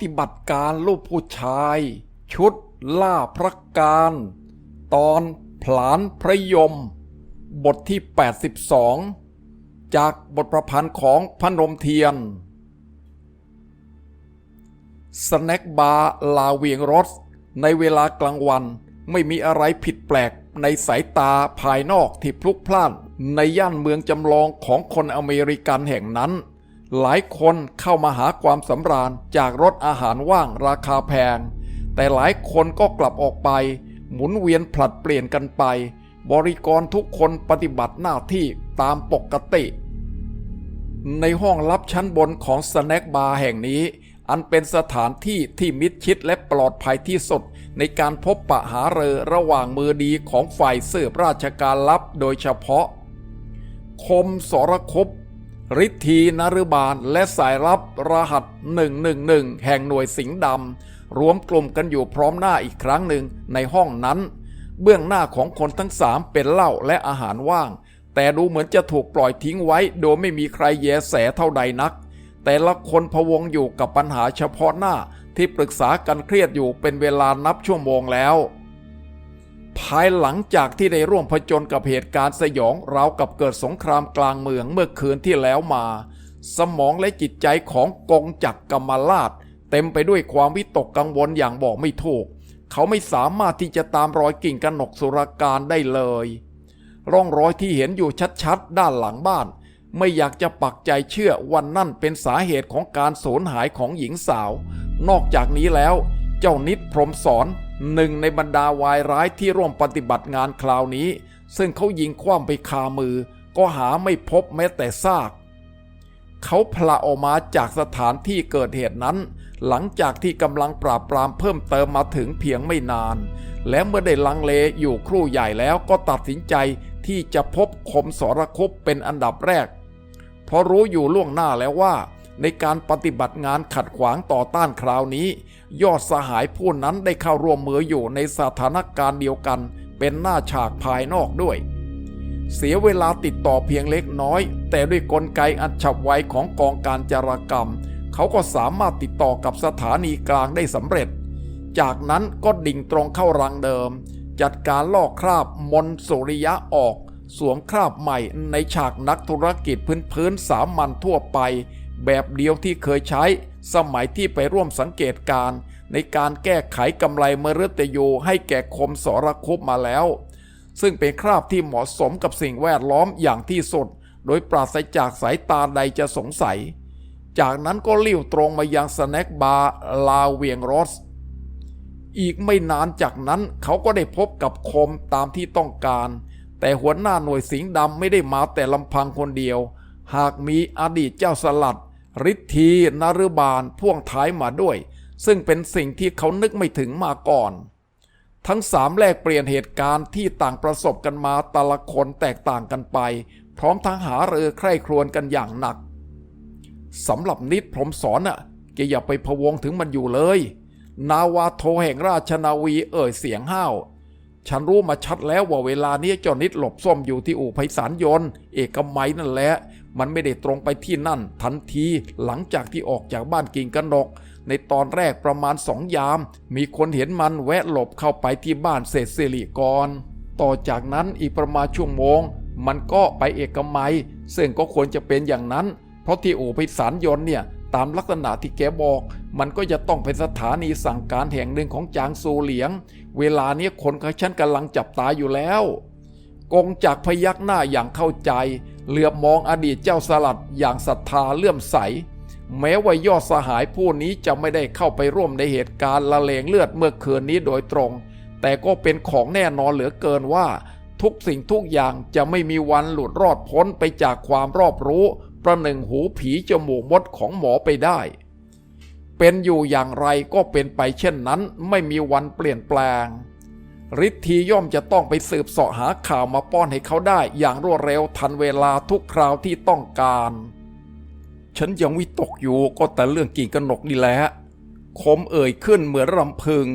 ฏิบัติการลูกผู้ชาย ชุดล่าพระการ ตอนผลานพระยม บทที่ 82 จากบทประพันธ์ของพนมเทียน สแน็คบาร์ลาเวียงรส ในเวลากลางวันไม่มีอะไรผิดแปลกในสายตาภายนอกที่พลุกพล่านในย่านเมืองจำลองของคนอเมริกันแห่งนั้น หลายคนเข้ามาหาความสำราญจากรถอาหารว่างราคาแพง แต่หลายคนก็กลับออกไป หมุนเวียนผลัดเปลี่ยนกันไป บริกรทุกคนปฏิบัติหน้าที่ตามปกติ ในห้องลับชั้นบนของสแน็คบาร์แห่งนี้ อันเป็นสถานที่ที่มิดชิดและปลอดภัยที่สุด ในการพบปะหาเรอระหว่างมือดีของฝ่ายสืบราชการลับโดยเฉพาะ คมสรคบ ฤทธีนรุบาลและสายลับรหัส 111 แห่งหน่วยสิงห์ดำรวมกลุ่มกันอยู่พร้อมหน้าอีกครั้งหนึ่งในห้องนั้น เบื้องหน้าของคนทั้งสามเป็นเหล้าและอาหารว่าง แต่ดูเหมือนจะถูกปล่อยทิ้งไว้ โดยไม่มีใครแยแสเท่าใดนัก แต่ละคนพะวงอยู่กับปัญหาเฉพาะหน้าที่ปรึกษากันเครียดอยู่เป็นเวลานับชั่วโมงแล้ว ภายหลังจากที่ได้ร่วมผจญกับเหตุการณ์สยองราวกับเกิดสงครามกลางเมืองเมื่อคืนที่แล้วมา สมองและจิตใจของกองจักรกรรมลาดเต็มไปด้วยความวิตกกังวลอย่างบอกไม่ถูก เขาไม่สามารถที่จะตามรอยกิ่งกนกสุรการได้เลย ร่องรอยที่เห็นอยู่ชัดๆ ด้านหลังบ้าน ไม่อยากจะปักใจเชื่อวันนั่นเป็นสาเหตุของการสูญหายของหญิงสาว นอกจากนี้แล้ว เจ้านิดพรหมสอน หนึ่งในบรรดาวายร้ายที่ร่วมปฏิบัติงานคราวนี้ ซึ่งเขายิงคว่ำไปคามือ ก็หาไม่พบแม้แต่ซาก เขาพละออกมาจากสถานที่เกิดเหตุนั้น หลังจากที่กำลังปราบปรามเพิ่มเติมมาถึงเพียงไม่นาน และเมื่อได้ลังเลอยู่ครู่ใหญ่แล้วก็ตัดสินใจที่จะพบคมสรคบเป็นอันดับแรก เพราะรู้อยู่ล่วงหน้าแล้วว่า ในการปฏิบัติงานขัดขวางต่อต้านคราวนี้ ยอดสหายผู้นั้นได้เข้าร่วมมืออยู่ในสถานการณ์เดียวกัน เป็นหน้าฉากภายนอกด้วย เสียเวลาติดต่อเพียงเล็กน้อย แต่ด้วยกลไกอันฉับไวของกองการจารกรรม เขาก็สามารถติดต่อกับสถานีกลางได้สำเร็จ จากนั้นก็ดิ่งตรงเข้ารังเดิม จัดการลอกคราบมนสุริยะออก สวมคราบใหม่ในฉากนักธุรกิจพื้นๆสามัญทั่วไป แบบเดียวที่เคยใช้ สมัยที่ไปร่วมสังเกตการในการแก้ไขกำไรมฤตยูให้แก่คมสรคุปมาแล้ว ซึ่งเป็นคราบที่เหมาะสมกับสิ่งแวดล้อมอย่างที่สุด โดยปราศจากสายตาใดจะสงสัย จากนั้นก็เลี้ยวตรงมายังสแน็คบาร์ลาเวียงรอสอีกไม่นานจากนั้นเขาก็ได้พบกับคมตามที่ต้องการ แต่หัวหน้าหน่วยสิงห์ดำไม่ได้มาแต่ลำพังคนเดียว หากมีอดีตเจ้าสลัด ฤทธีนรุบาลพ่วงท้ายมาด้วย ซึ่งเป็นสิ่งที่เขานึกไม่ถึงมาก่อน ทั้งสามแลกเปลี่ยนเหตุการณ์ที่ต่างประสบกันมาแต่ละคนแตกต่างกันไป พร้อมทั้งหาเรือใคร่ครวญกันอย่างหนักสำหรับนิดผมสอนน่ะแกอย่าไปพะวงถึงมันอยู่เลย นาวาโทแห่งราชนาวีเอ่ยเสียงห้าวฉันรู้มาชัดแล้วว่าเวลานี้เจ้านิดหลบซ่อมอยู่ที่อู่ไพศาลยนต์ เอกมัยนั่นแหละมันไม่ได้ตรงไปที่นั่น ทันทีหลังจากที่ออกจากบ้านกิ่งกันกในตอนแรกประมาณสองยาม มีคนเห็นมันแวะหลบเข้าไปที่บ้านเศษสิริกร ต่อจากนั้นอีกประมาณชั่วโมง มันก็ไปเอกมัย ซึ่งก็ควรจะเป็นอย่างนั้น เพราะที่โอู่ไพศาลยนเนี่ยตามลักษณะที่แกบอก มันก็จะต้องเป็นสถานีสั่งการแห่งหนึ่งของจางซูเหลียง เวลานี้คนของฉันกำลังจับตาอยู่แล้ว กงจากพยักหน้าอย่างเข้าใจ เหลือบมองอดีตเจ้าสลัดอย่างศรัทธาเลื่อมใส แม้ว่ายอดสหายผู้นี้จะไม่ได้เข้าไปร่วมในเหตุการณ์ละเลงเลือดเมื่อคืนนี้โดยตรง แต่ก็เป็นของแน่นอนเหลือเกินว่า ทุกสิ่งทุกอย่างจะไม่มีวันหลุดรอดพ้นไปจากความรอบรู้ ประหนึ่งหูผีจมูกมดของหมอไปได้ เป็นอยู่อย่างไรก็เป็นไปเช่นนั้นไม่มีวันเปลี่ยนแปลง ฤทธีย่อมจะต้องไปสืบเสาะหาข่าวมาป้อนให้เขาได้อย่างรวดเร็วทันเวลาทุกคราวที่ต้องการ ฉันยังวิตกอยู่ก็แต่เรื่องกิ่งกนกนี่แหละคมเอ่ยขึ้นเหมือนรำพึง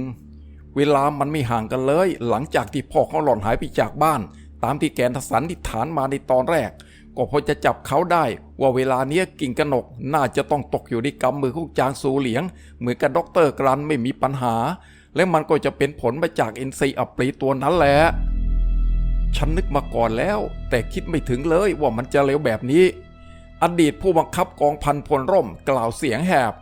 เวลามันไม่ห่างกันเลย หลังจากที่พ่อเขาหล่อนหายไปจากบ้าน ตามที่แกนทสันนิฐานมาในตอนแรก ก็พอจะจับเขาได้ ว่าเวลาเนี้ยกิ่งกนกน่าจะต้องตกอยู่ในกำมือของจางสูเหลียง เหมือนกับด็อกเตอร์กรันไม่มีปัญหา และมันก็จะเป็นผลมาจากอินทรีย์อัปรีตัวนั้นแหละ ฉันนึกมาก่อนแล้ว แต่คิดไม่ถึงเลยว่ามันจะเร็วแบบนี้ อดีตผู้บังคับกองพันพลร่มกล่าวเสียงแหบ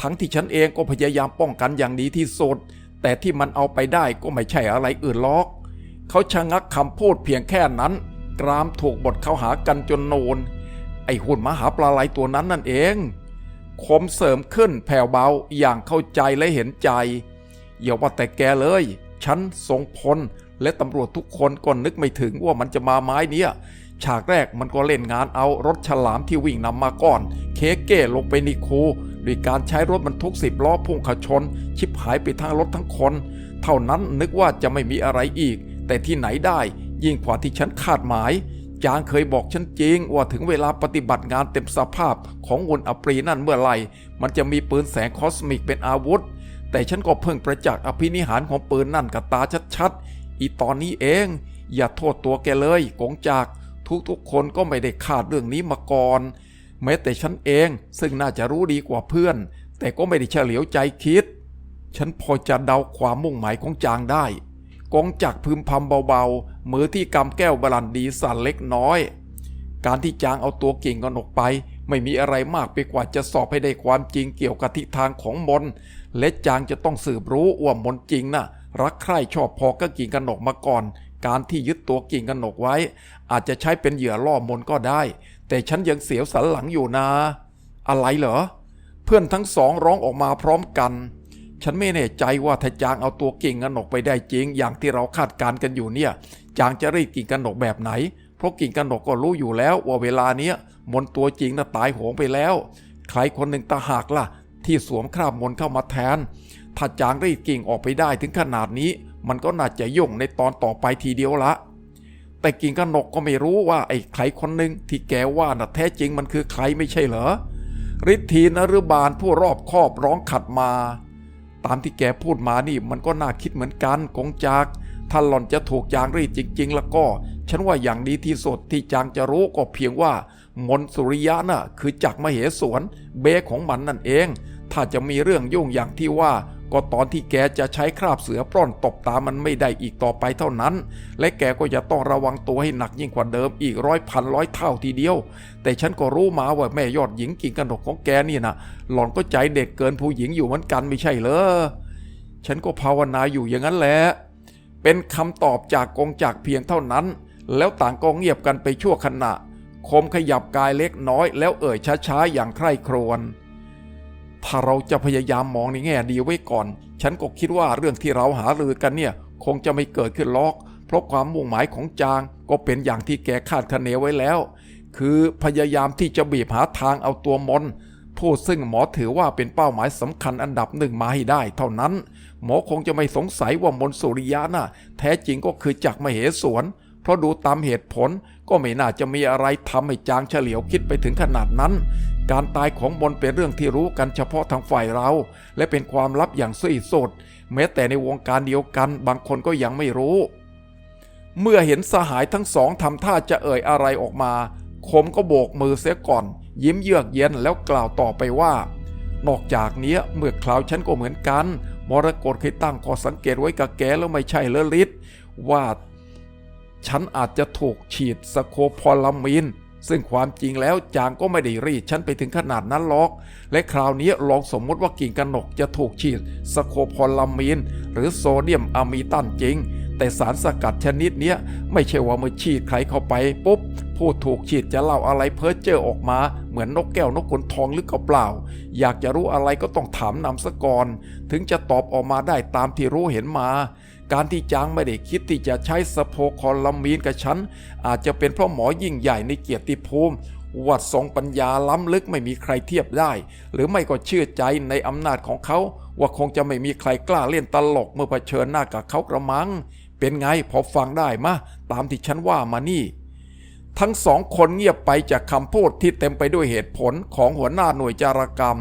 ทั้งที่ฉันเองก็พยายามป้องกันอย่างดีที่สุด แต่ที่มันเอาไปได้ก็ไม่ใช่อะไรอื่นหรอก เขาชะงักคำพูดเพียงแค่นั้น กรามถูกบดเข้าหากันจนโนน ไอหุ่นมหาปลาไหลตัวนั้นนั่นเองคมเสริมขึ้นแผ่วเบาอย่างเข้าใจและเห็นใจ อย่าว่าแต่แกเลย ฉันทรงพล และตำรวจทุกคนก็นึกไม่ถึงว่ามันจะมาไม้เนี้ยฉากแรกมันก็เล่นงานเอารถฉลามที่วิ่งนำมาก่อน เคเก้ลงไปในคูด้วยการใช้รถบรรทุกสิบล้อพุ่งขชน ชิบหายไปทั้งรถทั้งคน เท่านั้นนึกว่าจะไม่มีอะไรอีก แต่ที่ไหนได้ ยิ่งกว่าที่ฉันคาดหมาย จางเคยบอกฉันจริงว่าถึงเวลาปฏิบัติงานเต็มสภาพของวนอปรีนั่นเมื่อไหร่ มันจะมีปืนแสงคอสมิกเป็นอาวุธ แต่ฉันก็เพิ่งประจักษ์อภินิหารของปืนนั่นกับตาชัดๆ อีตอนนี้เอง อย่าโทษตัวแกเลยกงจากทุกๆคนก็ไม่ได้คาดเรื่องนี้มาก่อน แม้แต่ฉันเองซึ่งน่าจะรู้ดีกว่าเพื่อน แต่ก็ไม่ได้เฉลียวใจคิด ฉันพอจะเดาความมุ่งหมายของจางได้กงจักพึมพำเบาๆมือที่กำแก้วบรันดีสั่นเล็กน้อย การที่จางเอาตัวกิ่งกนกไป ไม่มีอะไรมากไปกว่าจะสอบให้ได้ความจริงเกี่ยวกับทิศทางของมน และจางจะต้องสืบรู้ว่ามนจริงน่ะ รักใคร่ชอบพอก็กิ่งกนกมาก่อน การที่ยึดตัวกิ่งกนกไว้ อาจจะใช้เป็นเหยื่อล่อมนก็ได้ แต่ฉันยังเสียวสันหลังอยู่นะ อะไรเหรอ เพื่อนทั้งสองร้องออกมาพร้อมกัน ฉันไม่แน่ใจว่าถ้าจางเอาตัวกิ่งกนกไปได้จริง อย่างที่เราคาดการณ์กันอยู่เนี่ย จางจะรีดกิ่งกนกแบบไหน เพราะกิ่งกนกก็รู้อยู่แล้วว่าเวลาเนี้ย มนตัวจริงน่ะตายโหงไปแล้ว ใครคนหนึ่งตาหากล่ะ ที่สวมคราบมนเข้ามาแทน ถ้าจางรีดกิ่งออกไปได้ถึงขนาดนี้ มันก็น่าจะยุ่งในตอนต่อไปทีเดียวละ แต่กิ่งกนกก็ไม่รู้ว่าไอ้ใครคนหนึ่งที่แกว่าน่ะแท้จริงมันคือใครไม่ใช่เหรอฤทธีนฤบาลผู้รอบคอบร้องขัดมา ตามที่แกพูดมานี่มันก็น่าคิดเหมือนกันกงจากถ้าหล่อนจะถูกจางรีดจริง ๆ แล้วก็ ฉันว่าอย่างดีที่สุดที่จางจะรู้ก็เพียงว่า มนสุริยะน่ะคือจักรมเหสวนเบของมันนั่นเอง ถ้าจะมีเรื่องยุ่งอย่างที่ว่า ก็ตอนที่แกจะใช้คราบเสือปล้นตบตามันไม่ได้อีกต่อไปเท่านั้น และแกก็จะต้องระวังตัวให้หนักยิ่งกว่าเดิมอีกร้อยพันร้อยเท่าทีเดียว แต่ฉันก็รู้มาว่าแม่ยอดหญิงกิ่งกนกของแกนี่นะหล่อนก็ใจเด็ดเกินผู้หญิงอยู่เหมือนกันไม่ใช่เหรอฉันก็ภาวนาอยู่อย่างนั้นแหละเป็นคำตอบจากกองจากเพียงเท่านั้น แล้วต่างก็เงียบกันไปชั่วขณะ คมขยับกายเล็กน้อยแล้วเอ่ยช้าๆอย่างใคร่ครวญถ้าเราจะพยายามมองในแง่ดีไว้ก่อน ฉันก็คิดว่าเรื่องที่เราหารือกันเนี่ย คงจะไม่เกิดขึ้นหรอก เพราะความมุ่งหมายของจางก็เป็นอย่างที่แกคาดคะเนไว้แล้ว คือพยายามที่จะบีบหาทางเอาตัวมนผู้ซึ่งหมอถือว่าเป็นเป้าหมายสำคัญอันดับหนึ่งมาให้ได้ เท่านั้น หมอคงจะไม่สงสัยว่ามนสุริยะน่ะแท้จริงก็คือจักรมเหสวน เพราะดูตามเหตุผลก็ไม่น่าจะมีอะไรทำให้จางเฉลียวคิดไปถึงขนาดนั้น การตายของมนเป็นเรื่องที่รู้กันเฉพาะทางฝ่ายเรา และเป็นความลับอย่างสุดสดแม้แต่ในวงการเดียวกันบางคนก็ยังไม่รู้ เมื่อเห็นสหายทั้งสองทำท่าจะเอ่ยอะไรออกมา คมก็โบกมือเสียก่อน ยิ้มเยือกเย็นแล้วกล่าวต่อไปว่า นอกจากนี้เมื่อคราวฉันก็เหมือนกันมรกตเคยตั้งข้อสังเกตไว้กับแกแล้วไม่ใช่เลอลิศว่า ฉันอาจจะถูกฉีดสโคพอลามีนซึ่งความจริงแล้วจางก็ไม่ได้รีดฉันไปถึงขนาดนั้นหรอก และคราวนี้ลองสมมติว่ากิ่งกระหนกจะถูกฉีดสโคพอลามีนหรือโซเดียมอะมีตันจริง แต่สารสกัดชนิดนี้ไม่ใช่ว่าเมื่อฉีดใครเข้าไปปุ๊บผู้ถูกฉีดจะเล่าอะไรเพ้อเจ้อออกมา เหมือนนกแก้วนกขนทองหรือก็เปล่า อยากจะรู้อะไรก็ต้องถามนำซะก่อน ถึงจะตอบออกมาได้ตามที่รู้เห็นมา การที่จางไม่ได้คิดที่จะใช้สโพคอลามีนกับฉัน อาจจะเป็นเพราะหมอยิ่งใหญ่ในเกียรติภูมิวัดทรงปัญญาล้ำลึกไม่มีใครเทียบได้ หรือไม่ก็เชื่อใจในอำนาจของเขา ว่าคงจะไม่มีใครกล้าเล่นตลกเมื่อเผชิญหน้ากับเขากระมัง เป็นไงพอฟังได้มะ ตามที่ฉันว่ามานี่ ทั้งสองคนเงียบไปจากคำพูดที่เต็มไปด้วยเหตุผลของหัวหน้าหน่วยจารกรรม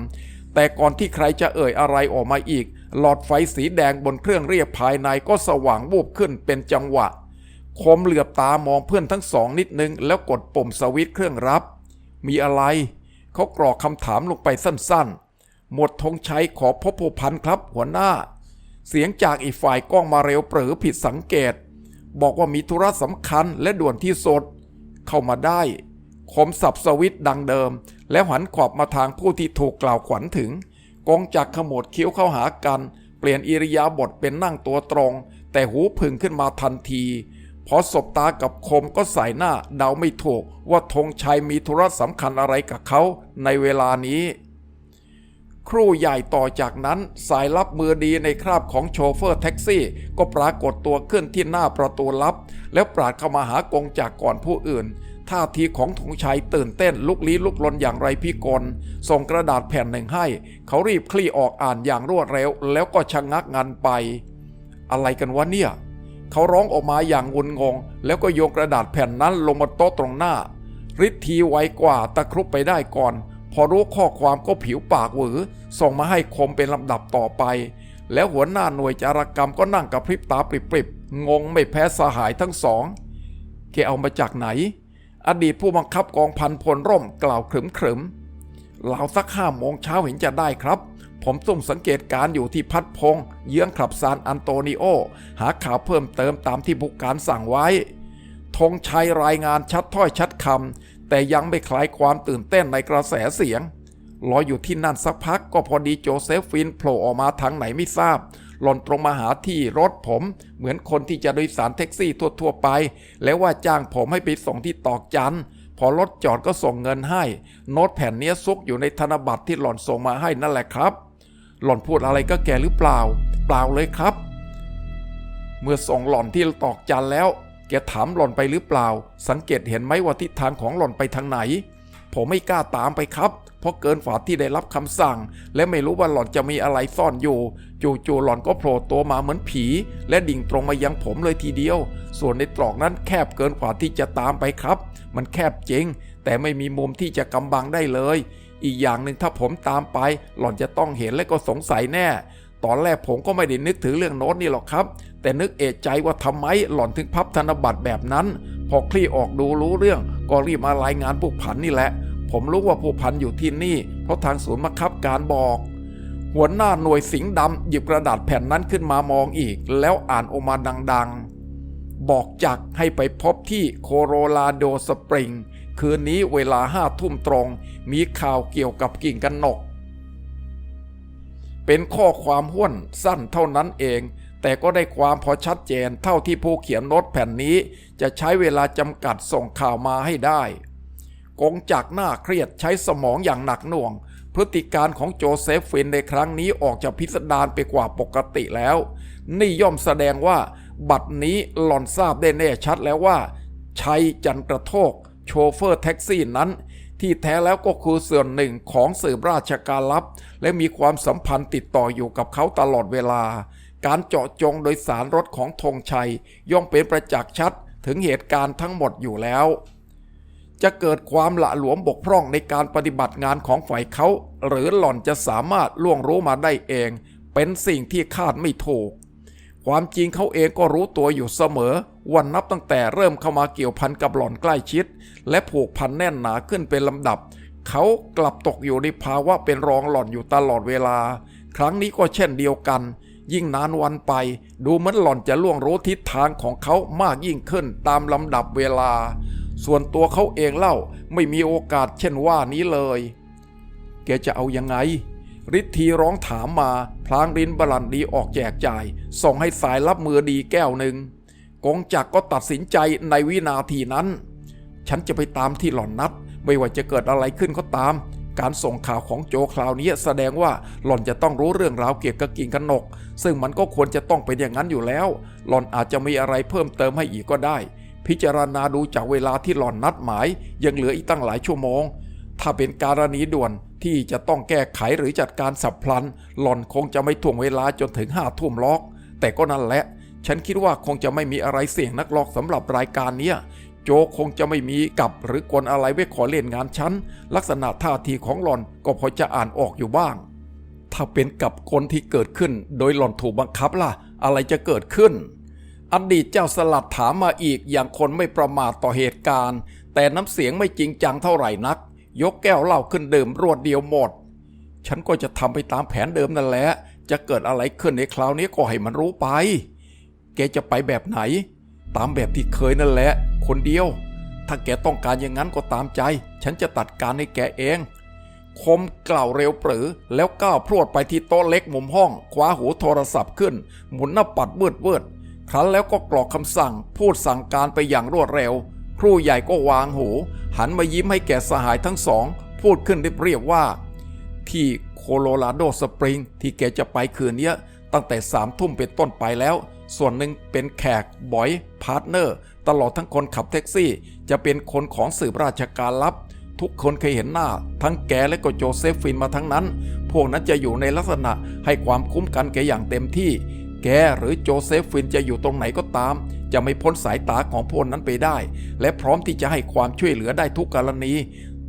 แต่ก่อนที่ใครจะเอ่ยอะไรออกมาอีก หลอดไฟสีแดงบนเครื่องเรียกภายในก็สว่างวูบขึ้นเป็นจังหวะ คมเหลือบตามองเพื่อนทั้งสองนิดนึง แล้วกดปุ่มสวิตช์เครื่องรับ มีอะไร เขากรอกคำถามลงไปสั้นๆ หมดธงชัยขอพบผู้พันครับหัวหน้า เสียงจากอีกฝ่ายกล้องมาเร็วเปรือผิดสังเกต บอกว่ามีธุระสำคัญและด่วนที่สุดเข้ามาได้ คมสับสวิตช์ดังเดิม แล้วหันขอบมาทางผู้ที่ถูกกล่าวขวัญถึง กองจากขมวดคิ้วเข้าหากัน เปลี่ยนอิริยาบถเป็นนั่งตัวตรง แต่หูพึ่งขึ้นมาทันทีพอสบตากับคมก็ใส่หน้าเดาไม่ถูกว่าธงชัยมีธุระสำคัญอะไรกับเขาในเวลานี้ ครู่ใหญ่ต่อจากนั้นสายลับมือดีในคราบของโชเฟอร์แท็กซี่ ก็ปรากฏตัวขึ้นที่หน้าประตูลับ แล้วปราดเข้ามาหากงจากก่อนผู้อื่น ท่าทีของธงชัยตื่นเต้นลุกลี้ลุกลนอย่างไรพิกลส่งกระดาษแผ่นหนึ่งให้ เขารีบคลี่ออกอ่านอย่างรวดเร็ว แล้วก็ชะงงักงันไป อะไรกันวะเนี่ย เขาร้องออกมาอย่างงุนงง แล้วก็โยนกระดาษแผ่นนั้นลงบนโต๊ะตรงหน้าฤทธีไวกว่าตะครุบไปได้ก่อน พอรู้ข้อความก็ผิวปากหวือ ส่งมาให้คมเป็นลำดับต่อไป แล้วหัวหน้าหน่วยจารกรรมก็นั่งกับพริบตาปริบๆงงไม่แพ้สหายทั้งสองแกเอามาจากไหน อดีตผู้บังคับกองพันพลร่มกล่าวขรึมขรึมเหล่าสักห้าโมงเช้าเห็นจะได้ครับ ผมซุ่มสังเกตการอยู่ที่พัดพง เยื้องขับซานอันโตนิโอ หาข่าวเพิ่มเติมตามที่ผู้การสั่งไว้ธงชัยรายงานชัดถ้อยชัดคำแต่ยังไม่คลายความตื่นเต้นในกระแสเสียงรออยู่ที่นั่นสักพักก็พอดีโจเซฟฟินโผล่ออกมาทางไหนไม่ทราบ หล่อนตรงมาหาที่รถผม เหมือนคนที่จะโดยสารแท็กซี่ทั่วๆไป แล้วว่าจ้างผมให้ไปส่งที่ตอกจันพอรถจอดก็ส่งเงินให้ โน้ตแผ่นเนี้ยซุกอยู่ในธนบัตรที่หล่อนส่งมาให้นั่นแหละครับ หล่อนพูดอะไรก็แกหรือเปล่า เปล่าเลยครับ เมื่อส่งหล่อนที่ตอกจันแล้ว แกถามหล่อนไปหรือเปล่า สังเกตเห็นไหมว่าทิศทางของหล่อนไปทางไหน ผมไม่กล้าตามไปครับ เพราะเกินฝาที่ได้รับคำสั่ง และไม่รู้ว่าหล่อนจะมีอะไรซ่อนอยู่ จู่ๆหล่อนก็โผล่ตัวมาเหมือนผี และดิ่งตรงมายังผมเลยทีเดียว ส่วนในตรอกนั้นแคบเกินกว่าที่จะตามไปครับ มันแคบจริง แต่ไม่มีมุมที่จะกำบังได้เลย อีกอย่างหนึ่งถ้าผมตามไป หล่อนจะต้องเห็นและก็สงสัยแน่ตอนแรกผมก็ไม่ได้นึกถึงเรื่องโน้ตนี่หรอกครับ แต่นึกเอะใจว่าทำไมหล่อนถึงพับธนบัตรแบบนั้น พอคลี่ออกดูรู้เรื่องก็รีบมารายงานผู้พันนี่แหละ ผมรู้ว่าผู้พันอยู่ที่นี่ เพราะทางศูนย์บังคับการบอก หัวหน้าหน่วยสิงห์ดำหยิบกระดาษแผ่นนั้นขึ้นมามองอีก แล้วอ่านออกมาดังๆ บอกจักให้ไปพบที่โคโรลาโดสปริง คืนนี้เวลาห้าทุ่มตรง มีข่าวเกี่ยวกับกิ่งกันนก เป็นข้อความห้วนสั้นเท่านั้นเองแต่ก็ได้ความพอชัดเจนเท่าที่ผู้เขียนโน้ตแผ่นนี้ จะใช้เวลาจำกัดส่งข่าวมาให้ได้ กงจากหน้าเครียดใช้สมองอย่างหนักหน่วง พฤติการของโจเซฟฟินในครั้งนี้ออกจากพิสดารไปกว่าปกติแล้ว นี่ย่อมแสดงว่า บัตรนี้หลอนทราบได้แน่ชัดแล้วว่า ชัยจันกระโทก โชเฟอร์แท็กซี่นั้น ที่แท้แล้วก็คือส่วนหนึ่งของสืบราชการลับ และมีความสัมพันธ์ติดต่ออยู่กับเขาตลอดเวลา การเจาะจงโดยสารรถของธงชัยย่อมเป็นประจักษ์ชัดถึงเหตุการณ์ทั้งหมดอยู่แล้ว จะเกิดความละหลวมบกพร่องในการปฏิบัติงานของฝ่ายเขา หรือหล่อนจะสามารถล่วงรู้มาได้เอง เป็นสิ่งที่คาดไม่ถูก ความจริงเขาเองก็รู้ตัวอยู่เสมอวันนับตั้งแต่เริ่มเข้ามาเกี่ยวพันกับหล่อนใกล้ชิด และผูกพันแน่นหนาขึ้นเป็นลำดับ เขากลับตกอยู่ในภาวะเป็นรองหล่อนอยู่ตลอดเวลา ครั้งนี้ก็เช่นเดียวกัน ยิ่งนานวันไป ดูเหมือนหล่อนจะล่วงรู้ทิศทางของเขามากยิ่งขึ้นตามลำดับเวลา ส่วนตัวเขาเองเล่าไม่มีโอกาสเช่นว่านี้เลย แกจะเอายังไงฤทธีร้องถามมาพลางรินบรันดีออกแจกจ่าย ส่งให้สายรับมือดีแก้วหนึ่งกงจักรก็ตัดสินใจในวินาทีนั้น ฉันจะไปตามที่หล่อนนัด ไม่ว่าจะเกิดอะไรขึ้นก็ตาม การส่งข่าวของโจคราวนี้แสดงว่าหล่อนจะต้องรู้เรื่องราวเกี่ยวกับกิ่งกนนกซึ่งมันก็ควรจะต้องเป็นอย่างนั้นอยู่แล้ว หล่อนอาจจะมีอะไรเพิ่มเติมให้อีกก็ได้ พิจารณาดูจากเวลาที่หล่อนนัดหมาย ยังเหลืออีกตั้งหลายชั่วโมง ถ้าเป็นการณีด่วนที่จะต้องแก้ไขหรือจัดการสับพลัน หล่อนคงจะไม่ถ่วงเวลาจนถึงห้าทุ่มล็อก แต่ก็นั่นแหละ ฉันคิดว่าคงจะไม่มีอะไรเสี่ยงนักล็อกสำหรับรายการเนี้ยโจคงจะไม่มีกับหรือกลอะไรไว้ขอเล่นงานฉันลักษณะท่าทีของหล่อนก็พอจะอ่านออกอยู่บ้าง ถ้าเป็นกับคนที่เกิดขึ้น โดยหล่อนถูกบังคับล่ะ อะไรจะเกิดขึ้น อดีตเจ้าสลัดถามมาอีกอย่างคนไม่ประมาทต่อเหตุการณ์ แต่น้ำเสียงไม่จริงจังเท่าไหร่นัก ยกแก้วเหล้าขึ้นดื่มรวดเดียวหมด ฉันก็จะทำไปตามแผนเดิมนั่นแหละ จะเกิดอะไรขึ้นในคราวนี้ก็ให้มันรู้ไป แกจะไปแบบไหน ตามแบบที่เคยนั่นแหละ คนเดียว ถ้าแกต้องการอย่างนั้นก็ตามใจ ฉันจะตัดการให้แกเอง คมกล่าวเร็วปรือ แล้วก้าวพรวดไปที่โต๊ะเล็กมุมห้องคว้าหูโทรศัพท์ขึ้น หมุนหน้าปัดเวิดเวิด ครั้นแล้วก็กรอกคำสั่ง พูดสั่งการไปอย่างรวดเร็ว ครูใหญ่ก็วางหู หันมายิ้มให้แก่สหายทั้งสอง พูดขึ้นเรียบๆว่า ที่โคโลราโดสปริงที่แกจะไปคืนเนี้ยตั้งแต่สามทุ่มเป็นต้นไปแล้ว ส่วนหนึ่งเป็นแขกบอย พาร์ทเนอร์ ตลอดทั้งคนขับแท็กซี่ จะเป็นคนของสืบราชการลับ ทุกคนเคยเห็นหน้า ทั้งแกและก็โจเซฟฟินมาทั้งนั้น พวกนั้นจะอยู่ในลักษณะให้ความคุ้มกันแกอย่างเต็มที่ แกหรือโจเซฟฟินจะอยู่ตรงไหนก็ตาม จะไม่พ้นสายตาของพวกนั้นไปได้ และพร้อมที่จะให้ความช่วยเหลือได้ทุกกรณี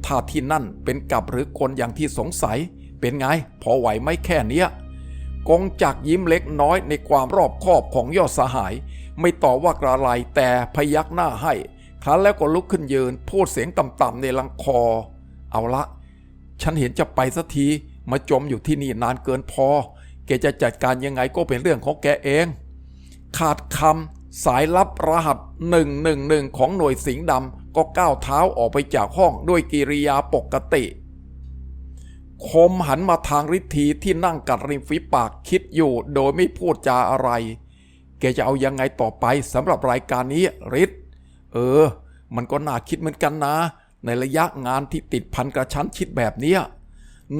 ถ้าที่นั่นเป็นกับหรือคนอย่างที่สงสัย เป็นไง พอไหวไหมแค่เนี้ยกงจักยิ้มเล็กน้อยในความรอบคอบของยอดสหาย ไม่ต่อว่ากระไรแต่พยักหน้าให้ครั้นแล้วก็ลุกขึ้นยืนพูดเสียงต่ำๆในลังคอ เอาละ ฉันเห็นจะไปสักทีมาจมอยู่ที่นี่นานเกินพอ แกจะจัดการยังไงก็เป็นเรื่องของแกเอง ขาดคำสายลับรหัส 111 ของหน่วยสิงห์ดำก็ก้าวเท้าออกไปจากห้องด้วยกิริยาปกติ คมหันมาทางฤทธีที่นั่งกัดริมฝีปากคิดอยู่โดยไม่พูดจาอะไร แกจะเอายังไงต่อไปสำหรับรายการนี้ฤทธิ์เออ มันก็น่าคิดเหมือนกันนะ ในระยะงานที่ติดพันกระชั้นชิดแบบเนี้ย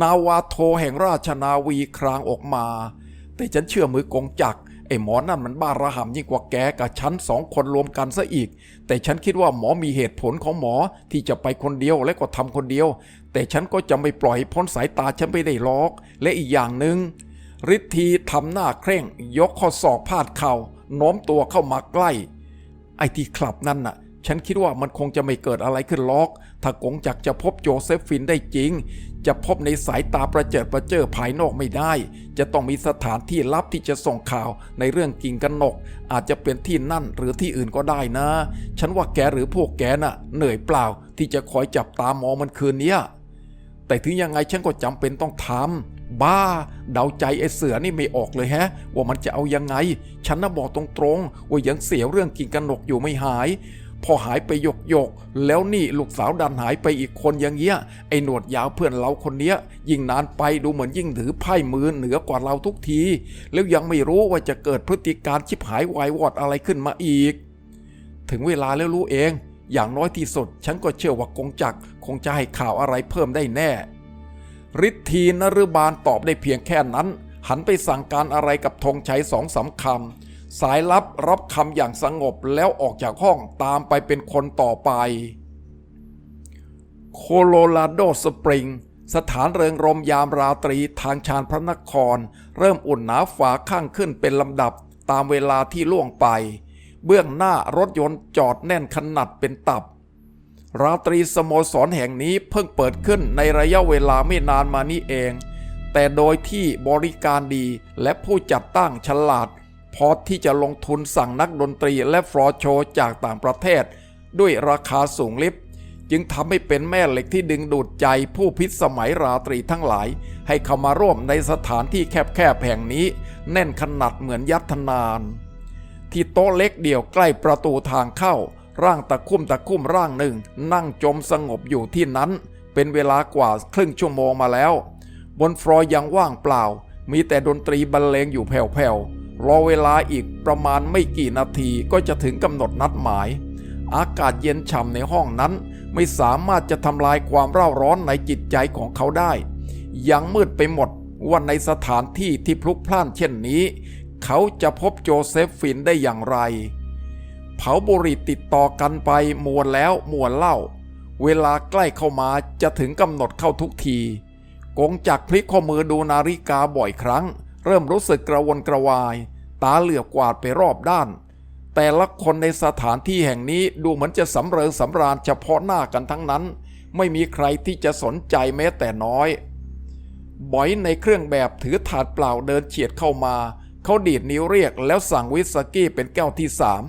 นาวาโทแห่งราชนาวีครางออกมา แต่ฉันเชื่อมือกงจักรไอ้หมอนั่นมันบ้าระห่ำยิ่งกว่าแกกับฉันสองคนรวมกันซะอีก แต่ฉันคิดว่าหมอมีเหตุผลของหมอที่จะไปคนเดียวและก็ทำคนเดียว แต่ฉันก็จะไม่ปล่อยพ้นสายตาฉันไปได้หรอก และอีกอย่างหนึ่งฤทธีทำหน้าเคร่ง ยกข้อศอกพาดเข่าโน้มตัวเข้ามาใกล้ ไอ้ที่คลับนั่นน่ะ ฉันคิดว่ามันคงจะไม่เกิดอะไรขึ้นล็อก ถ้ากงจักจะพบโจเซฟฟินได้จริง จะพบในสายตาประเจิดประเจิอภายนอกไม่ได้ จะต้องมีสถานที่ลับที่จะส่งข่าวในเรื่องกิ่งกันนก อาจจะเป็นที่นั่นหรือที่อื่นก็ได้นะ ฉันว่าแกหรือพวกแกน่ะ เหนื่อยเปล่าที่จะคอยจับตามองมันคืนเนี้ยแต่ถึงยังไงฉันก็จำเป็นต้องทำบ้า เดาใจไอ้เสือนี่ไม่ออกเลยแฮะ ว่ามันจะเอายังไง ฉันน่ะบอกตรงๆว่ายังเสียเรื่องกิ่งกันนกอยู่ไม่หาย พอหายไปหยกหยกๆแล้วนี่ลูกสาวดันหายไปอีกคนอย่างเงี้ย ไอ้หนวดยาวเพื่อนเราคนเนี้ย ยิ่งนานไปดูเหมือนยิ่งถือไพ่มือเหนือกว่าเราทุกที แล้วยังไม่รู้ว่าจะเกิดพฤติการชิบหายวายวอดอะไรขึ้นมาอีก ถึงเวลาแล้วรู้เอง อย่างน้อยที่สุด ฉันก็เชื่อว่ากงจักคงจะให้ข่าวอะไรเพิ่มได้แน่ฤทธีนฤบาลตอบได้เพียงแค่นั้น หันไปสั่งการอะไรกับธงชัยสองสามคำ สายลับรับคำอย่างสงบแล้วออกจากห้องตามไปเป็นคนต่อไป โคโลราโดสปริง สถานเริงรมยามราตรีทางชานพระนคร เริ่มอุ่นหนาฝาข้างขึ้นเป็นลำดับตามเวลาที่ล่วงไป เบื้องหน้ารถยนต์จอดแน่นขนาดเป็นตับ ราตรีสโมสรแห่งนี้เพิ่งเปิดขึ้นในระยะเวลาไม่นานมานี้เอง แต่โดยที่บริการดีและผู้จัดตั้งฉลาด พอที่จะลงทุนสั่งนักดนตรีและฟลอโชจากต่างประเทศ ด้วยราคาสูงลิบ จึงทำให้เป็นแม่เหล็กที่ดึงดูดใจผู้พิษสมัยราตรีทั้งหลาย ให้เข้ามาร่วมในสถานที่แคบๆแห่งนี้ แน่นขนาดเหมือนยัตนาน ที่โต๊ะเล็กเดี่ยวใกล้ประตูทางเข้า ร่างตะคุ่มตะคุ่มร่างหนึ่ง นั่งจมสงบอยู่ที่นั้น เป็นเวลากว่าครึ่งชั่วโมงมาแล้ว บนฟลอยังว่างเปล่า มีแต่ดนตรีบรรเลงอยู่แผ่วๆ รอเวลาอีกประมาณไม่กี่นาทีก็จะถึงกำหนดนัดหมาย อากาศเย็นฉ่ำในห้องนั้น ไม่สามารถจะทำลายความเร่าร้อนในจิตใจของเขาได้ ยังมืดไปหมดว่าในสถานที่ที่พลุกพล่านเช่นนี้ เขาจะพบโจเซฟฟินได้อย่างไร เผาบุหรี่ติดต่อกันไปมวนแล้วมวนเล่า เวลาใกล้เข้ามาจะถึงกำหนดเข้าทุกที กงจักพลิกข้อมือดูนาฬิกาบ่อยครั้ง เริ่มรู้สึกกระวนกระวาย ตาเหลือบกวาดไปรอบด้าน แต่ละคนในสถานที่แห่งนี้ดูเหมือนจะสำเริงสำราญเฉพาะหน้ากันทั้งนั้น ไม่มีใครที่จะสนใจแม้แต่น้อยบอยในเครื่องแบบถือถาดเปล่าเดินเฉียดเข้ามา เขาดีดนิ้วเรียกแล้วสั่งวิสกี้เป็นแก้วที่สาม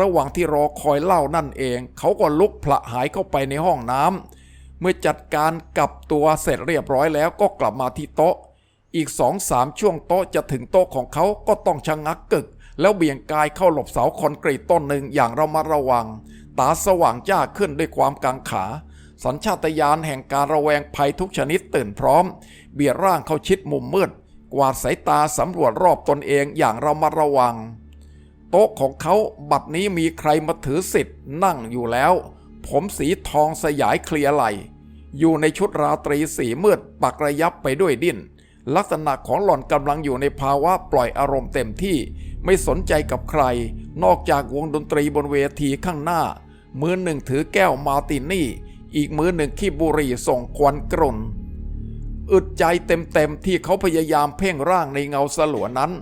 ระหว่างที่รอคอยเหล้านั่นเอง เขาก็ลุกพละหายเข้าไปในห้องน้ำเมื่อจัดการกับตัวเสร็จเรียบร้อยแล้วก็กลับมาที่โต๊ะ อีกสองสามช่วงโต๊ะจะถึงโต๊ะของเขาก็ต้องชะงักกึก แล้วเบี่ยงกายเข้าหลบเสาคอนกรีตต้นหนึ่งอย่างระมัดระวัง ตาสว่างจ้าขึ้นด้วยความกังขา สัญชาตญาณแห่งการระแวงภัยทุกชนิดตื่นพร้อม เบียดร่างเข้าชิดมุมมืด กวาดสายตาสำรวจรอบตนเองอย่างระมัดระวัง โต๊ะของเขาบัดนี้มีใครมาถือสิทธิ์นั่งอยู่แล้ว ผมสีทองสยายเคลียร์ไหลอยู่ในชุดราตรีสีมืดปักระยับไปด้วยดิ้น ลักษณะของหล่อนกำลังอยู่ในภาวะปล่อยอารมณ์เต็มที่ ไม่สนใจกับใคร นอกจากวงดนตรีบนเวทีข้างหน้า มือหนึ่งถือแก้วมาร์ตินี่ อีกมือหนึ่งขี้บุหรี่ส่งควันกรุ่นอึดใจเต็มๆที่เขาพยายามเพ่งร่างในเงาสลัวนั้น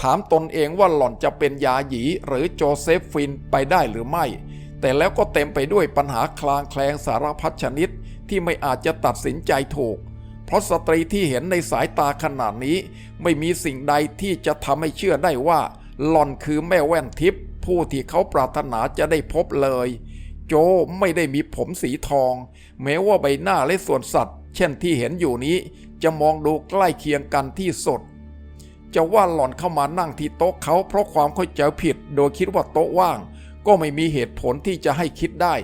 ถามตนเองว่าหล่อนจะเป็นยาหยีหรือโจเซฟฟินไปได้หรือไม่ แต่แล้วก็เต็มไปด้วยปัญหาคลางแคลงสารพัดชนิดที่ไม่อาจจะตัดสินใจถูก เพราะสตรีที่เห็นในสายตาขนาดนี้ ไม่มีสิ่งใดที่จะทำให้เชื่อได้ว่า หล่อนคือแม่แว่นทิพย์ผู้ที่เขาปรารถนาจะได้พบเลย โจไม่ได้มีผมสีทอง แม้ว่าใบหน้าและส่วนสัตว์ เช่นที่เห็นอยู่นี้ จะมองดูใกล้เคียงกันที่สุดจะว่าหล่อนเข้ามานั่งที่โต๊ะเขาเพราะความเข้าใจผิด โดยคิดว่าโต๊ะว่าง ก็ไม่มีเหตุผลที่จะให้คิดได้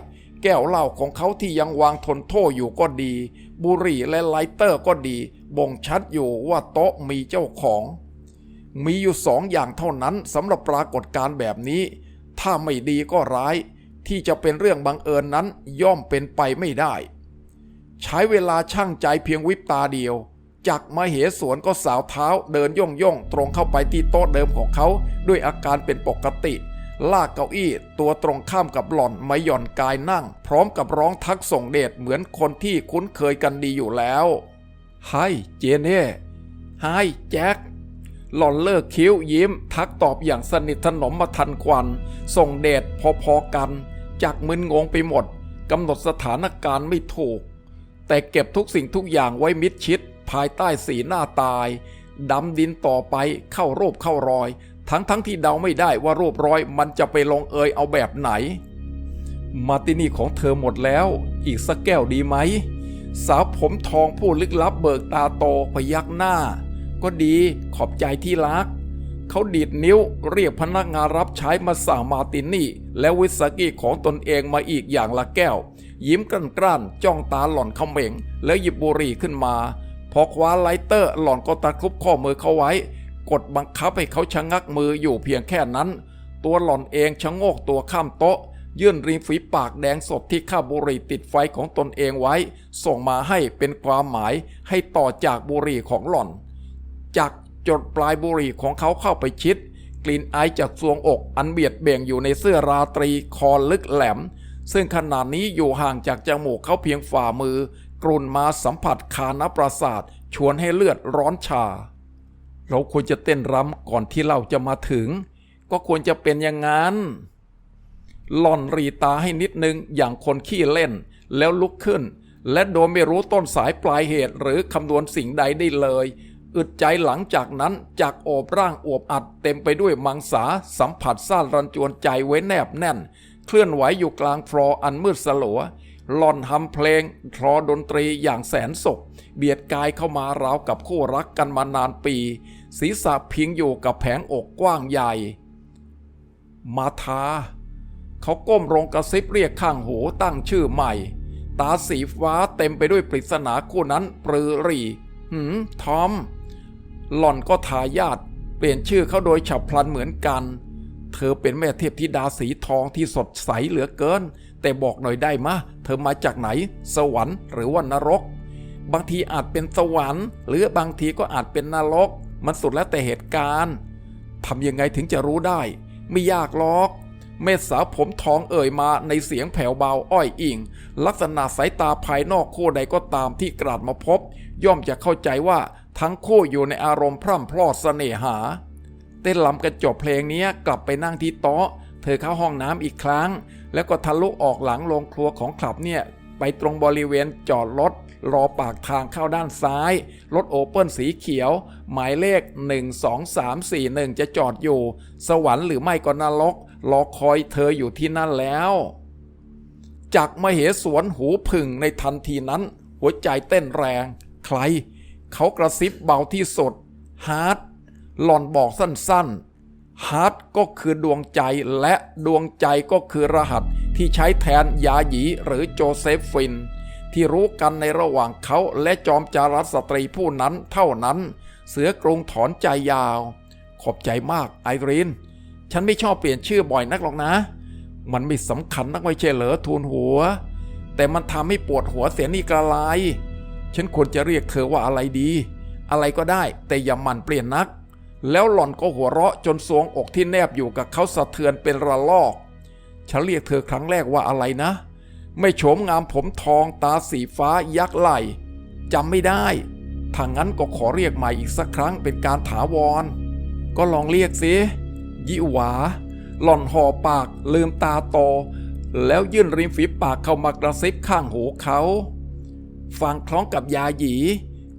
แก้วเหล้าของเขาที่ยังวางทนโทษอยู่ก็ดี บุหรี่และไลเตอร์ก็ดี บ่งชัดอยู่ว่าโต๊ะมีเจ้าของ มีอยู่สองอย่างเท่านั้นสำหรับปรากฏการณ์แบบนี้ ถ้าไม่ดีก็ร้าย ที่จะเป็นเรื่องบังเอิญนั้นย่อมเป็นไปไม่ได้ ใช้เวลาช่างใจเพียงวิบตาเดียวจากมาเหสวนก็สาวเท้าเดินย่องย่องตรงเข้าไปที่โต๊ะเดิมของเขาด้วยอาการเป็นปกติ ลากเก้าอี้ตัวตรงข้ามกับหล่อนมาหย่อนกายนั่ง พร้อมกับร้องทักส่งเดชเหมือนคนที่คุ้นเคยกันดีอยู่แล้วไฮเจเน่ไฮแจ็คหล่อนเลิกคิ้วยิ้ม ทักตอบอย่างสนิทสนมมาทันควัน ส่งเดชพอๆกัน จากมึนงงไปหมดกำหนดสถานการณ์ไม่ถูก แต่เก็บทุกสิ่งทุกอย่างไว้มิดชิด ภายใต้สีหน้าตายดำดินต่อไปเข้ารูปเข้ารอย ทั้งทั้งที่เดาไม่ได้ว่ารูปรอยมันจะไปลงเอยเอาแบบไหน มาตินี่ของเธอหมดแล้ว อีกสักแก้วดีไหม สาวผมทองผู้ลึกลับเบิกตาโตพยักหน้า ก็ดีขอบใจที่รัก เขาดีดนิ้วเรียกพนักงานรับใช้มาสั่งมาตินี่ และวิสกี้ของตนเองมาอีกอย่างละแก้ว ยิ้มกลั้นกลั้นจ้องตาหล่อนเขม่ง แล้วหยิบบุหรี่ขึ้นมา พอคว้าไลเตอร์หล่อนก็ตะครุบข้อมือเขาไว้ กดบังคับให้เขาชะงักมืออยู่เพียงแค่นั้น ตัวหล่อนเองชะโงกตัวข้ามโต๊ะ ยื่นริมฝีปากแดงสดที่ข้าบบุหรี่ติดไฟของตนเองไว้ ส่งมาให้เป็นความหมายให้ต่อจากบุหรี่ของหล่อน จากจดปลายบุหรี่ของเขาเข้าไปชิด กลิ่นไอจากซวงอกอันเบียดเบี่ยงอยู่ในเสื้อราตรีคอลึกแหลม ซึ่งขนาดนี้อยู่ห่างจากจมูกเขาเพียงฝ่ามือ กลุ่นมาสัมผัสคานประสาทชวนให้เลือดร้อนชา เราควรจะเต้นรำก่อนที่เราจะมาถึง ก็ควรจะเป็นอย่างนั้นหล่อนรีตาให้นิดนึงอย่างคนขี้เล่น แล้วลุกขึ้น และโดยไม่รู้ต้นสายปลายเหตุหรือคำนวณสิ่งใดได้เลย อึดใจหลังจากนั้นจากโอบร่างอวบอัดเต็มไปด้วยมังสาสัมผัสซ่านรันจวนใจไว้แนบแน่น เคลื่อนไหวอยู่กลางฟลอร์อันมืดสลัวหล่อนทำเพลงทรอดนตรีอย่างแสนสุขเบียดกายเข้ามาราวกับคู่รักกันมานานปี ศีรษะพิงอยู่กับแผงอกกว้างใหญ่ มาทา เขาก้มลงกระซิบเรียกข้างหูตั้งชื่อใหม่ ตาสีฟ้าเต็มไปด้วยปริศนาคู่นั้นปรือรีหืมทอม หล่อนก็ทายาทเปลี่ยนชื่อเขาโดยฉับพลันเหมือนกัน เธอเป็นแม่เทพธิดาสีทองที่สดใสเหลือเกิน แต่บอกหน่อยได้มะ เธอมาจากไหน สวรรค์หรือว่านรก บางทีอาจเป็นสวรรค์ หรือบางทีก็อาจเป็นนรก มันสุดแล้วแต่เหตุการณ์ทำยังไงถึงจะรู้ได้ ไม่ยากหรอก เมษสาวผมทองเอ่ยมาในเสียงแผ่วเบาอ้อยอิง ลักษณะสายตาภายนอกคู่ใดก็ตามที่กราดมาพบ ย่อมจะเข้าใจว่าทั้งคู่อยู่ในอารมณ์พร่ำพรอดเสน่หา เต้นลำกันจบเพลงนี้กลับไปนั่งที่โต๊ะ เธอเข้าห้องน้ำอีกครั้ง แล้วก็ทะลุออกหลังโรงครัวของคลับเนี่ยไปตรงบริเวณจอดรถ รอปากทางเข้าด้านซ้าย รถโอเปิลสีเขียว หมายเลข 12341 จะจอดอยู่ สวรรค์หรือไม่ก็นรก รอคอยเธออยู่ที่นั่นแล้วจากมเหสวนหูผึ่งในทันทีนั้น หัวใจเต้นแรง ใคร เขากระซิบเบาที่สุดฮาร์ดหลอนบอกสั้นๆฮาร์ดก็คือดวงใจและดวงใจก็คือรหัสที่ใช้แทนยาหยีหรือโจเซฟฟิน ที่รู้กันในระหว่างเขาและจอมจารัสตรีผู้นั้นเท่านั้น เสือกรุงถอนใจยาว ขอบใจมากไอรีน ฉันไม่ชอบเปลี่ยนชื่อบ่อยนักหรอกนะ มันไม่สำคัญนักไม่ใช่เหรอทูลหัว แต่มันทำให้ปวดหัวเสียนี่กระไรฉันควรจะเรียกเธอว่าอะไรดี อะไรก็ได้แต่อย่ามันเปลี่ยนนัก แล้วหล่อนก็หัวเราะจนสวงอกที่แนบอยู่กับเขาสะเทือนเป็นระลอก ฉันเรียกเธอครั้งแรกว่าอะไรนะ ไม่โฉมงามผมทองตาสีฟ้ายักษ์ไหลจำไม่ได้ถ้างั้นก็ขอเรียกใหม่อีกสักครั้งเป็นการถาวร ก็ลองเรียกสิยิหวา หล่อนห่อปากลืมตาโต แล้วยื่นริมฝีปากเข้ามากระซิบข้างหูเขาฟังคล้องกับยาหยี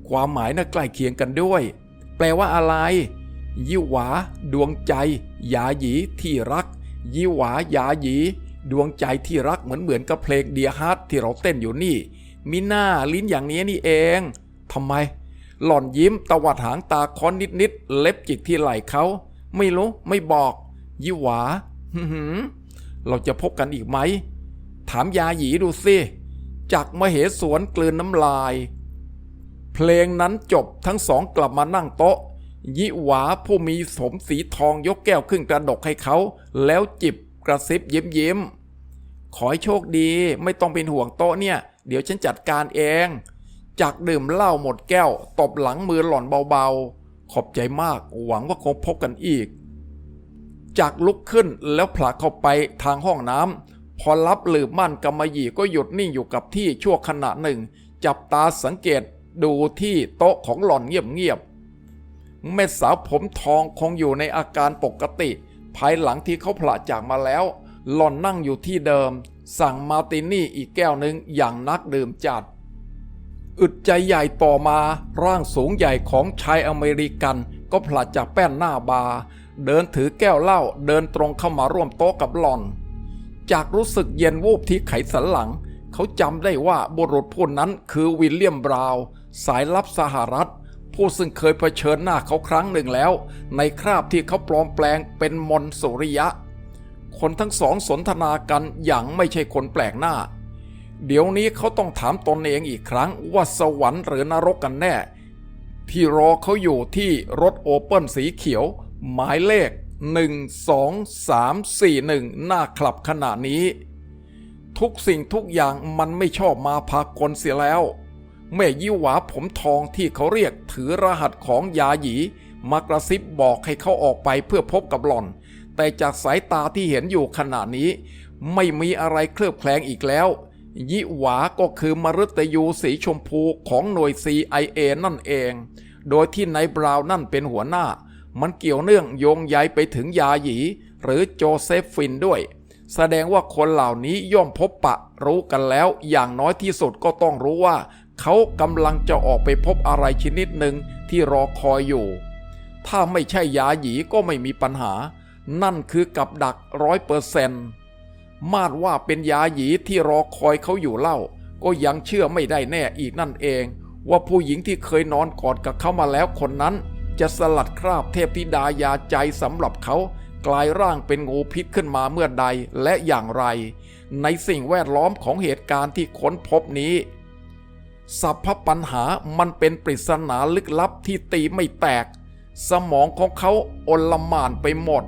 ความหมายน่าใกล้เคียงกันด้วย แปลว่าอะไร ยิหวา ดวงใจ ยาหยีที่รัก ยิหวายาหยี ดวงใจที่รักเหมือนเหมือนกับเพลงเดียฮาร์ดที่เราเต้นอยู่นี่ มิน่าลิ้นอย่างนี้นี่เองทำไม หล่อนยิ้มตวัดหางตาค้อนนิดๆเล็บจิกที่ไหล่เขาไม่รู้ไม่บอกยิหวาหืมเราจะพบกันอีกไหม ถามยาหยีดูสิจากมเหสวนกลืนน้ำลาย เพลงนั้นจบทั้งสองกลับมานั่งโต๊ะ ยิหวาผู้มีสมสีทองยกแก้วขึ้นกระดกให้เขา แล้วจิบ กระซิบยิ้มยิ้ม ขอให้โชคดีไม่ต้องเป็นห่วงโต๊ะเนี่ย เดี๋ยวฉันจัดการเอง จากดื่มเหล้าหมดแก้ว ตบหลังมือหล่อนเบาๆ ขอบใจมากหวังว่าคงพบกันอีก จากลุกขึ้นแล้วผลักเข้าไปทางห้องน้ำพอรับหลืบมั่นกำมะหยี่ก็หยุดนิ่งอยู่กับที่ชั่วขณะหนึ่ง จับตาสังเกตดูที่โต๊ะของหล่อนเงียบๆแม่สาวผมทองคงอยู่ในอาการปกติ ภายหลังที่เขาผละจากมาแล้ว หล่อนนั่งอยู่ที่เดิม สั่งมาร์ตินี่อีกแก้วหนึ่งอย่างนักดื่มจัด อึดใจใหญ่ต่อมาร่างสูงใหญ่ของชายอเมริกันก็ผลัดจากแป้นหน้าบาร์เดินถือแก้วเหล้าเดินตรงเข้ามาร่วมโต๊ะกับหลอน จากรู้สึกเย็นวูบที่ไขสันหลัง เขาจำได้ว่าบุรุษผู้นั้นคือวิลเลียมบราว์สายลับสหรัฐ ผู้ซึ่งเคยเผชิญหน้าเขาครั้งหนึ่งแล้ว ในคราบที่เขาปลอมแปลงเป็นมนสุริยะ คนทั้งสองสนทนากันอย่างไม่ใช่คนแปลกหน้า เดี๋ยวนี้เขาต้องถามตนเองอีกครั้งว่าสวรรค์หรือนรกกันแน่ ที่รอเขาอยู่ที่รถโอเปิลสีเขียว หมายเลข 12341 หน้าคลับขณะนี้ ทุกสิ่งทุกอย่างมันไม่ชอบมาพากลเสียแล้ว แม่ยี่หวาผมทองที่เขาเรียกถือรหัสของยาหยีมากระซิบบอกให้เขาออกไปเพื่อพบกับหล่อน แต่จากสายตาที่เห็นอยู่ขณะนี้ ไม่มีอะไรเคลือบแคลงอีกแล้ว ยิหวาก็คือมฤตยูสีชมพูของหน่วย CIA นั่นเอง โดยที่นายบราวนั่นเป็นหัวหน้า มันเกี่ยวเนื่องโยงใยไปถึงยาหยีหรือโจเซฟฟินด้วย แสดงว่าคนเหล่านี้ย่อมพบปะรู้กันแล้ว อย่างน้อยที่สุดก็ต้องรู้ว่า เขากำลังจะออกไปพบอะไรชนิดหนึ่งที่รอคอยอยู่ ถ้าไม่ใช่ยาหยีก็ไม่มีปัญหา นั่นคือกับดักร้อยเปอร์เซนต์มาดว่าเป็นยาหยีที่รอคอยเขาอยู่เล่า ก็ยังเชื่อไม่ได้แน่อีกนั่นเอง ว่าผู้หญิงที่เคยนอนกอดกับเขามาแล้วคนนั้น จะสลัดคราบเทพธิดายาใจสำหรับเขากลายร่างเป็นงูพิษขึ้นมาเมื่อใดและอย่างไร ในสิ่งแวดล้อมของเหตุการณ์ที่ค้นพบนี้ สัพพปัญหามันเป็นปริศนาลึกลับที่ตีไม่แตก สมองของเขาอลหม่านไปหมด